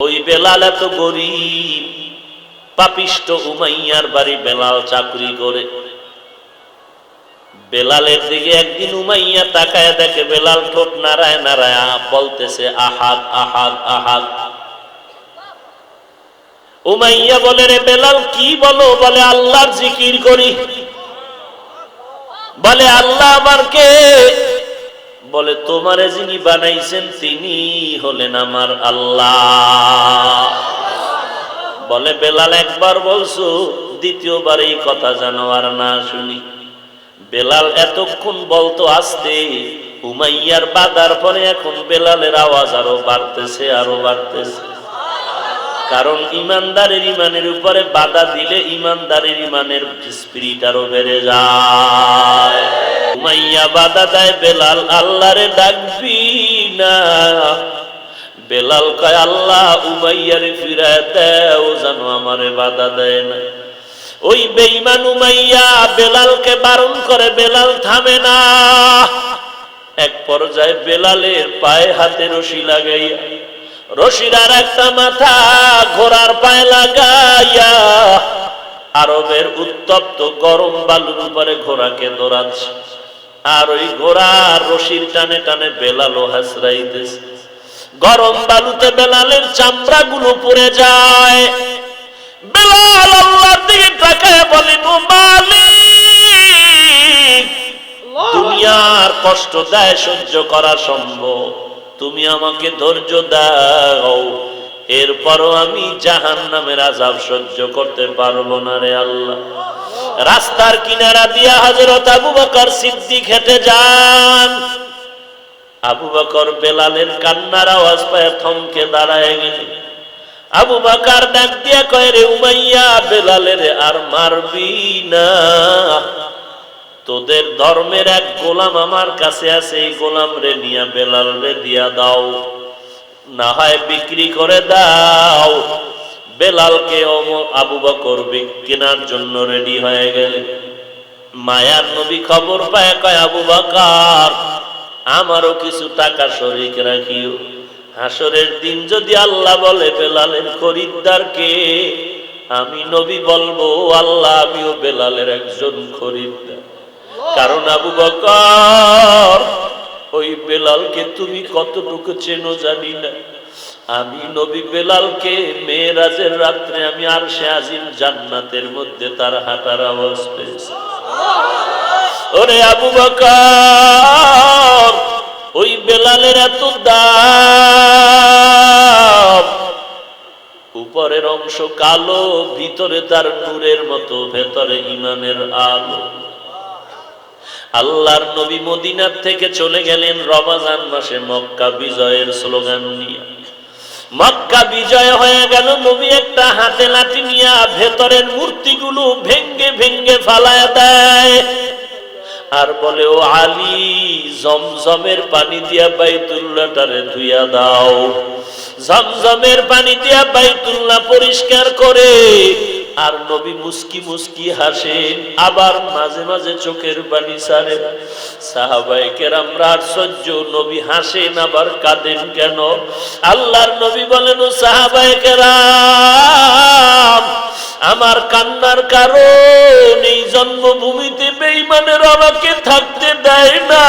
ওই বেলাল এত গরিব, পাপিষ্ট উমাইয়ার বাড়ি বেলাল চাকরি করে। বেলালের দিকে একদিন উমাইয়া তাকায় দেখে বেলাল ঠোঁট নারায় নারায় বলতেছে, আহাদ আহাদ আহাদ। উমাইয়া বলে, রে বেলাল, কি বলো? বলে, আল্লাহর জিকির করি। বলে, আল্লাহ আমার কে বলে, তোমারে যিনি বানাইছেন তিনি হলেন আমার আল্লাহ। বলে, বেলাল একবার বলছো, দ্বিতীয়বার এই কথা জানো আর না শুনি। বেলাল এতক্ষণ বলতো, আসতে, উমাইয়ার বাদার পরে এখন বেলালের আওয়াজ আরও বাড়তেছে আরও বাড়তেছে। কারণ ইমানদারের ইমানের উপরে বাধা দিলে ইমানদারের ইমানের স্পিরিট আরও বেড়ে যায়। উমাইয়া বাধা দেয় বেলাল, আল্লাহরে ডাকবি না। বেলাল কয়, আল্লাহ উমাইয়ারে ফিরায় দেও, যেন আমারে বাধা দেয় না। ওই বেইমান উমাইয়া বেলালকে বারণ করে, বেলাল থামে না। এক পর্যায়ে বেলালের পায়ে হাতে রশি লাগাইয়া, রশির আর একটা মাথা ঘোড়ার পায়ে লাগাইয়া, আরবের উত্তপ্ত গরম বালুর উপরে ঘোড়াকে দৌড়াচ্ছে। আর ওই ঘোড়ার রশির টানে টানে বেলালও হাসরাইতেছে। গরম বালুতে বেলালের চামড়া গুলো পড়ে যায়। বেলাল আল্লাহর দিকে তাকায় বলেন ও মালিক দুনিয়ার কষ্ট দেয় সহ্য করা সম্ভব। তুমি আমাকে ধৈর্য দাও। এরপরও আমি জাহান নামের আজাব সহ্য করতে পারব না রে আল্লাহ। রাস্তার কিনারা দিয়া হজরত আবু বকর সিদ্দিক হেঁটে যান। আবু বকর বেলালের কান্নার আওয়াজ পায় থমকে দাঁড়ায় গেলে আবু বাকার ডাক দিয়া কয়, রে উমাইয়া, বেলালের আর মারবি না। তোদের ধর্মের এক গোলাম আমার কাছে আছে, এই গোলাম রে নিয়া বেলাল রে দিয়া দাও। না হয় বিক্রি করে দাও। বেলালকে আবু বকর বিক- কেনার জন্য রেডি হয়ে গেলে। মায়ার নবী খবর পায়, কয়, আবু বাকার, আমারও কিছু টাকা শরিক রাখিও। হাসরের দিন যদি আল্লাহ বলে, বেলালের খরিদ্দারকে আমি নবী বলব, আল্লাহ আমিও বেলালের একজন খরিদ্দার। কারণ আবু বকর, ওই বেলালকে তুমি কতটুকু চেনো জানি না। আমি নবী বেলালকে মেয়েরাজের রাত্রে আমি আর সে আজিম জান্নাতের মধ্যে তার হাঁটার আওয়াজ পেয়েছি। ওরে আবু বকর, ওই বেলালের এত দাম। উপরের অংশ কালো, ভিতরে তার নূরের মতো, ভেতরে ইমানের আলো। আল্লাহর নবী মদিনার থেকে চলে গেলেন রমাজান মাসে মক্কা বিজয়ের স্লোগান নিয়ে। মক্কা বিজয় হয়ে গেল, নবী একটা হাতে লাঠি নিয়ে ভেতরের মূর্তিগুলো ভেঙ্গে ভেঙ্গে ফালায় দেয়। আর বলে, ও আলী, জমজমের পানি দিয়া বাইতুল্লাটারে ধুইয়া দাও। জমজমের পানি দিয়া বাইতুল্লাহ পরিষ্কার করে আর নবী মুস্কি মুস্কি হাসেন আবার মাঝে মাঝে চোখের পানি সারে। সাহাবাই কেরামরা আশ্চর্য নবী হাসেন, আবার কাঁদেন কেন? আল্লাহর নবী বলেন, ও সাহাবাই কেরাম, আমার কান্নার কারণ এই জন্মভূমিতে বেইমানের আমাকে থাকতে দেয় না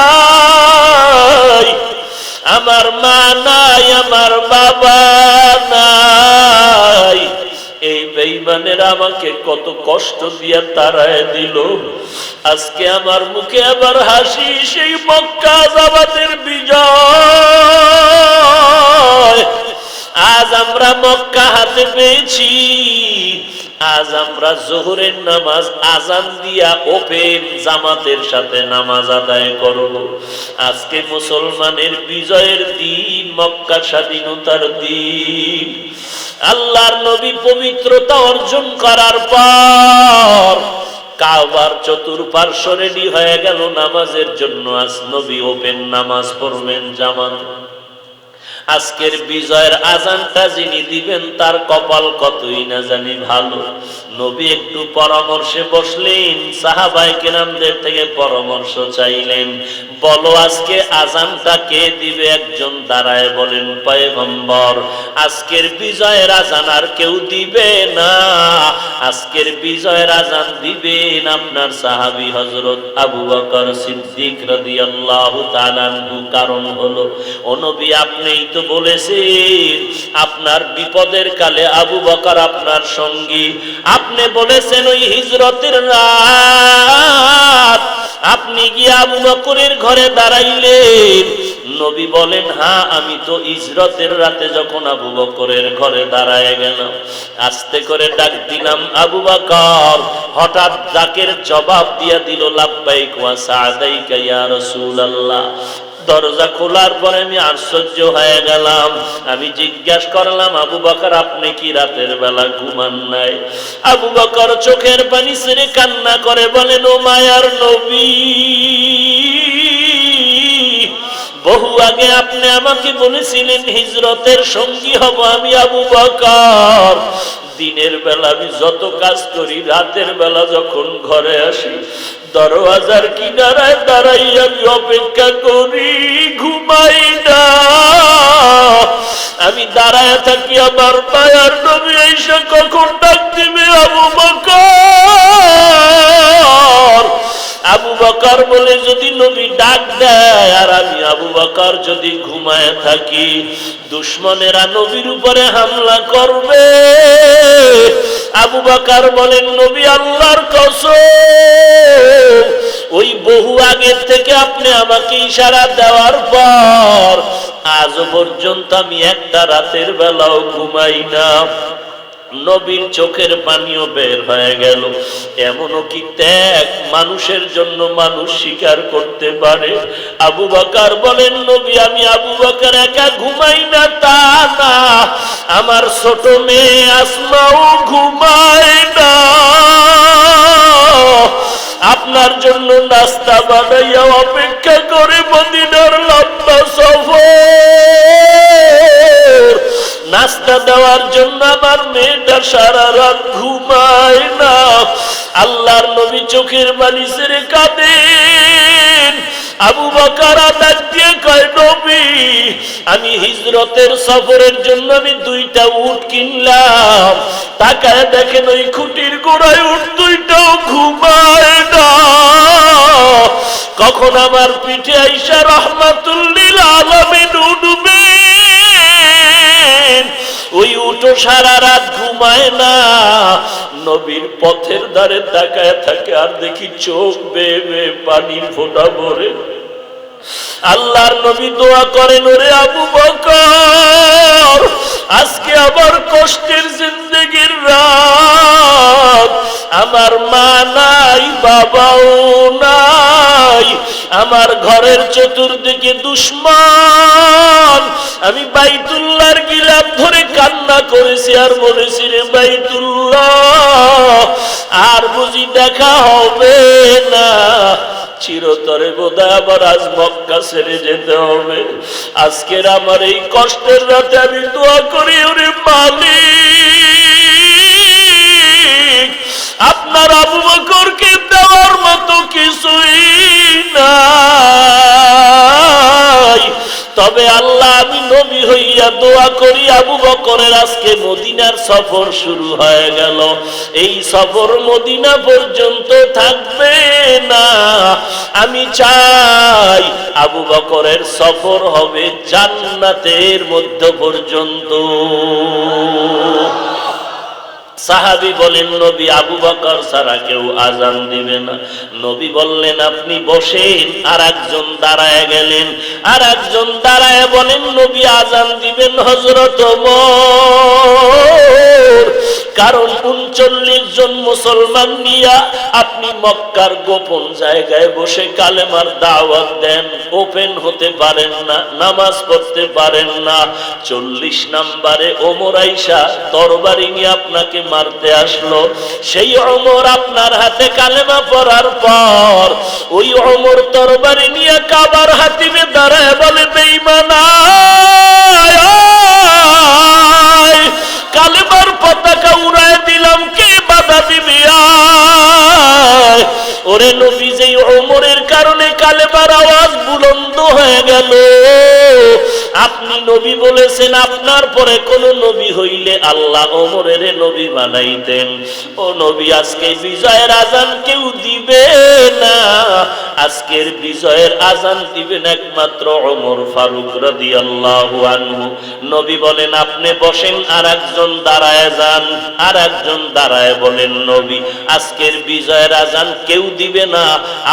আমার মা নাই, আমার বাবা নাই। বেইমানের আমাকে কত কষ্ট দিয়া তারায় দিল। আজকে আমার মুখে আবার হাসি, সেই মক্কা জাবাদের বিজয়। আজ আমরা মক্কা হাতে পেয়েছি। আজ আমরা জোহরের নামাজ আজান দিয়া ওপেন জামাতের সাথে নামাজ আদায় করব। আজকে মুসলমানের বিজয়ের দিন, মক্কা স্বাধীনতার দিন। আল্লাহর নবী পবিত্রতা অর্জন করার পর কাবার চতুর্পার্শ্ব রেডি হয়ে গেল নামাজের জন্য। আজ নবী ওপেন নামাজ পড়বেন জামান আজকের বিজয়ের আজানটা যিনি দিবেন, তার কপাল কতই না জানি ভালো। নবী একটু পরামর্শে বসলেন সাহাবাই কেরামদের থেকে পরামর্শ চাইলেন। বলো, আজকে আজানটা কে দিবে? একজন দাঁড়ায় বলেন, পয়গম্বর, আজকের বিজয়ের আজান আর কেউ দিবে না। আজকের বিজয়ের আজান দিবেন আপনার সাহাবি হজরত আবু বকর সিদ্দিক রাদিয়াল্লাহু তাআলা আনহু। কারণ হলো, ও নবী, আপনিই তো বলেছেন, আপনার বিপদের কালে আবু বকর আপনার সঙ্গী। আপনি বলেছেন ওই হিজরতের রাত। আপনি গিয়ে আবু বকরের ঘরে দাঁড়াইলেন। নবী বলেন হ্যাঁ আমি তো ইজরতের রাতে যখন আবু বকরের ঘরে দাঁড়ায় গেলাম, আস্তে করে ডাক দিলাম, আবু বকর, হঠাৎ ডাকের জবাব দিয়া দিল, লাব্বাইক ওয়া সাদাইকা ইয়া রাসূলুল্লাহ। দরজা খোলার পরে আমি আশ্চর্য হয়ে গেলাম। আমি জিজ্ঞাস করলাম, আবু বকর, আপনি কি রাতের বেলা ঘুমান নাই? আবু বকর চোখের পানি ছেড়ে কান্না করে বলেন, ও মায়ার নবী, বহু আগে আপনি আমাকে বলেছিলেন, হিজরতের সঙ্গী হব আমি আবু বকর। দিনের বেলা আমি যত কাজ করি, রাতের বেলা যখন ঘরে আসি, দরওয়াজার কিনারায় দাঁড়াই আমি অপেক্ষা করি, ঘুমাই না। আমি দাঁড়ায় থাকি আমার মায়ার নবী এসে কখন ডাক দিবে আবু বকর? আবু বকর বলে, যদি নবী ডাক দেয় আর আমি আবু বকর যদি ঘুমায় থাকি, দুশ্মনেরা নবীর উপরে হামলা করবে। আবু বকর বলেন, নবী আল্লাহর কসম, ওই বহু আগের থেকে আপনি আমাকে ইশারা দেওয়ার পর আজ পর্যন্ত আমি একটা রাতের বেলাও ঘুমাই না। নবীর চোখের পানিও বের হয়ে গেল। এমনও কি ত্যাগ মানুষের জন্য মানুষ স্বীকার করতে পারে? আবু বাকার বলেন, নবী, আমি আবু বাকার একা ঘুমাই না, তা না। আমার ছোট মেয়ে আসমাও ঘুমায় না। আপনার জন্য নাস্তা বানাইয়া অপেক্ষা করে মদিনার লম্বা সফর। নাস্তা দেওয়ার জন্য আমার মেয়েটা সারা রাত ঘুমায় না। আল্লাহর নবী চোখের বালি ছেড়ে কাঁদেন আবু আমি হিজরতের সফরের জন্য আমি দুইটা উট কিনলাম। তাকায় দেখেন ওই খুঁটির গোড়ায় উঠ দুইটাও ঘুমায় না। কখন আমার পিঠে আইসা রহমাতুল্লিল আলমিন উঠবে ওই উঠো সারা রাত ঘুমায় না। নবীর পথের ধারে তাকায় থাকে আর দেখি চোখ বেয়ে পানির ফোঁটা ভরে। আল্লাহর নবী দোয়া করেন, ওরে আবু বকর, আজকে আবার কষ্টের জিন্দগির রাত। আমার মা নাই, বাবাও নাই। আমার ঘরের চতুর্দিকে দুশ্মন। আমি ধরে আর বলেছি রে আর বুঝি দেখা হবে না। চিরতরে বোধহয় আবার আজ মক্কা ছেড়ে যেতে হবে। আজকের আমার এই কষ্টের রাতে আমি দোয়া করি, ওরে মালিক। আপনার আবু বকরকে দেওয়ার মতো কিছুই নাই। তবে আল্লাহ, আমি নবী হইয়া দোয়া করি, আবু বকরের আজকে মদিনার সফর শুরু হয়ে গেল। এই সফর মদিনা পর্যন্ত থাকবে না। আমি চাই আবু বকরের সফর হবে জান্নাতের মধ্য পর্যন্ত। সাহাবি বলেন, নবী আবু বকর ছাড়া কেউ আজান দিবে না। নবী বললেন, আপনি বসেন আর একজন দাঁড়ায় গেলেন। আর একজন দাঁড়ায় বলেন, নবী আজান দিবেন হজরত কারণ উনচল্লিশ জন মুসলমান নিয়া আপনি মক্কার গোপন জায়গায় বসে কালেমার দাওয়াত দেন ওপেন হতে পারেন না নামাজ পড়তে পারেন না চল্লিশ নাম্বারে ওমর আইসা তরবারি নিয়ে আপনাকে মারতে আসলো সেই অমর আপনার হাতে কালেমা পড়ার পর ওই অমর তরবারি নিয়ে কাবার হাতিমে দাঁড়ায় বলে বেইমানা কালেবার পতাকা উড়ায় দিলাম, কে বাধা দিবি ওরে নবী যে অমরের কারণে কালেমার আওয়াজ বুলন্দ হয়ে গেল। নবী বলেছেন, আপনার পরে কোন নবী হইলে আল্লাহ ওমরের নবী বানাইতেন। ও নবী, আজকে বিজয়ের আজান কেউ দিবে না। আজকের বিজয়ের আজান দিবেন একমাত্র ওমর ফারুক রাদিয়াল্লাহু আনহু। নবী বলেন, আপনি বসেন আর একজন দাঁড়ায় যান আর একজন দাঁড়ায় বলেন, নবী, আজকের বিজয়ের আজান কেউ দিবে না।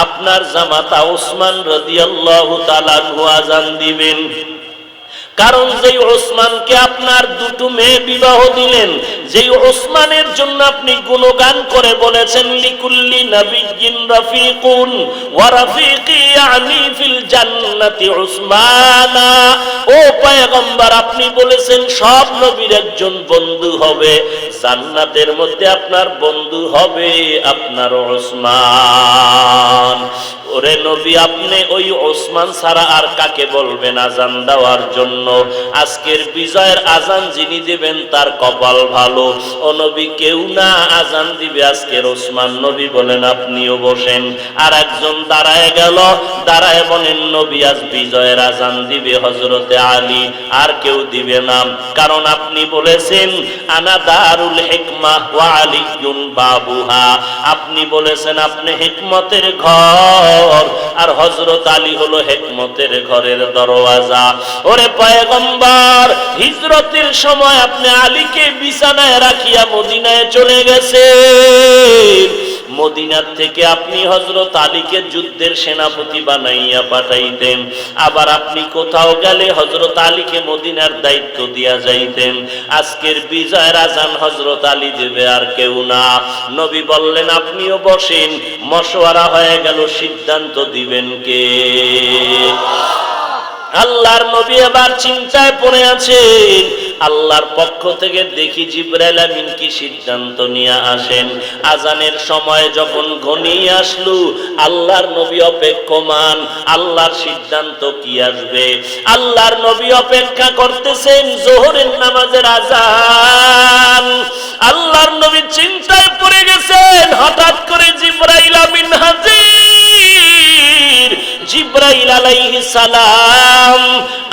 আপনার জামাতা ওসমান রাদিয়াল্লাহু তাআলা আনহু আজান দিবেন। কারণ যেই ওসমানকে আপনার দুটো মেয়ে বিবাহ দিলেন, যেই ওসমানের জন্য আপনি গুণগান করে বলেছেন, লিকুল্লি নবিয়্যিন রাফিকুন ওয়া রাফিকি ইয়ানি ফিল জান্নাতি উসমানা। ও পয়গম্বর, আপনি বলেছেন, সব নবীর একজন বন্ধু হবে, জান্নাতের মধ্যে আপনার বন্ধু হবে আপনার ওসমান। ওরে নবী, আপনি ওই ওসমান ছাড়া আর কাকে বলবেন আজান দেওয়ার জন্য? আজকের বিজয়ের আজান যিনি দিবেন তার কপাল ভালো। ও নবী, কেউ না আজান দিবে আজকের ওসমান নবী বলেন আপনিও বসেন। আর একজন দাঁড়ায় গেল, দাঁড়ায় বলেন, নবী, আজ বিজয়ের আজান দিবে হজরতে আলী, আর কেউ দিবে না। কারণ আপনি বলেছেন, আনা দারুল হিকমা ওয়া আলিয়ুন বাবুহা। আপনি বলেছেন, আপনি হেকমতের ঘর। আর হজরত আলী হলো হেকমতের ঘরের দরওয়াজা। ওরে পয়গম্বর, হিজরতের সময় আপনি আলীকে বিছানায় রাখিয়া মদিনায় চলে গেছে মদিনার থেকে আপনি হজরত আলীকে যুদ্ধের সেনাপতি বানাইয়া পাঠাইতেন। আবার আপনি কোথাও গেলে হজরত আলীকে মদিনার দায়িত্ব দিয়া যাইতেন। আজকের বিজয়ের আজান হজরত আলী দেবে আর কেউ না। নবী বললেন, আপনিও বসেন। মশওয়ারা হয়ে গেল, সিদ্ধান্ত দিবেন কে? আল্লাহর নবী এবার চিন্তায় পড়ে আছেন। আল্লাহর পক্ষ থেকে দেখি জিব্রাইল আমিন কি সিদ্ধান্ত নিয়ে আসেন। আজানের সময় যখন ঘনিয়ে আসলো, আল্লাহর নবী অপেক্ষমান, আল্লাহর সিদ্ধান্ত কি আসবে? আল্লাহর নবী অপেক্ষা করতেছেন জোহরের নামাজের আজান। আল্লাহর নবী চিন্তায় পড়ে গেছেন, হঠাৎ করে জিব্রাইল আমিন হাজির। জিব্রাইল আলাইহিস সালাম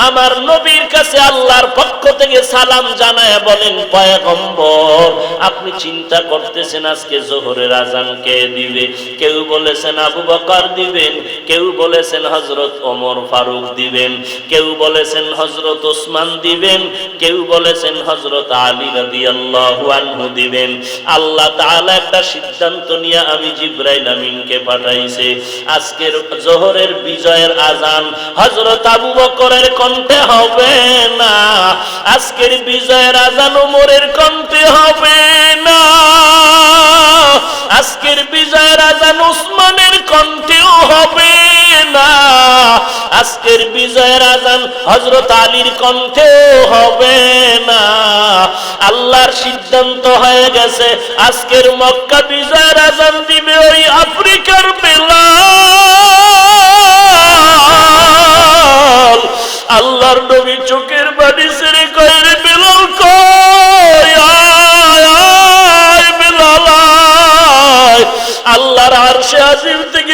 আমার নবীর কাছে আল্লাহর পক্ষ থেকে সালাম জানায় বলেন, পয়গম্বর, আপনি চিন্তা করতেছেন আজকে জোহরের আজান কে দিবে? কেউ বলেছেন আবু বকর দিবেন, কেউ বলেছেন হযরত ওমর ফারুক দিবেন, কেউ বলেছেন হযরত ওসমান দিবেন, কেউ বলেছেন হযরত আলী রাদিয়াল্লাহু আনহু দিবেন। আল্লাহ তাআলা একটা সিদ্ধান্ত নিয়ে আমি জিব্রাইল আমিনকে পাঠাইছে। আজকের জোহরের বিজয়ের আজান। হযরত আবু বকরের কণ্ঠে হবে না। আজকের বিজয়ের আজান ওমরের কণ্ঠে হবে না। আজকের বিজয়ের আজান উসমানের কণ্ঠেও হবে না। আজকের বিজয়ের আজান হজরত আলীর কণ্ঠেও হবে না। আল্লাহর সিদ্ধান্ত হয়ে গেছে, আজকের মক্কা বিজয়ের আজান দিবে ওই আফ্রিকার বেলাল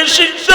আজিম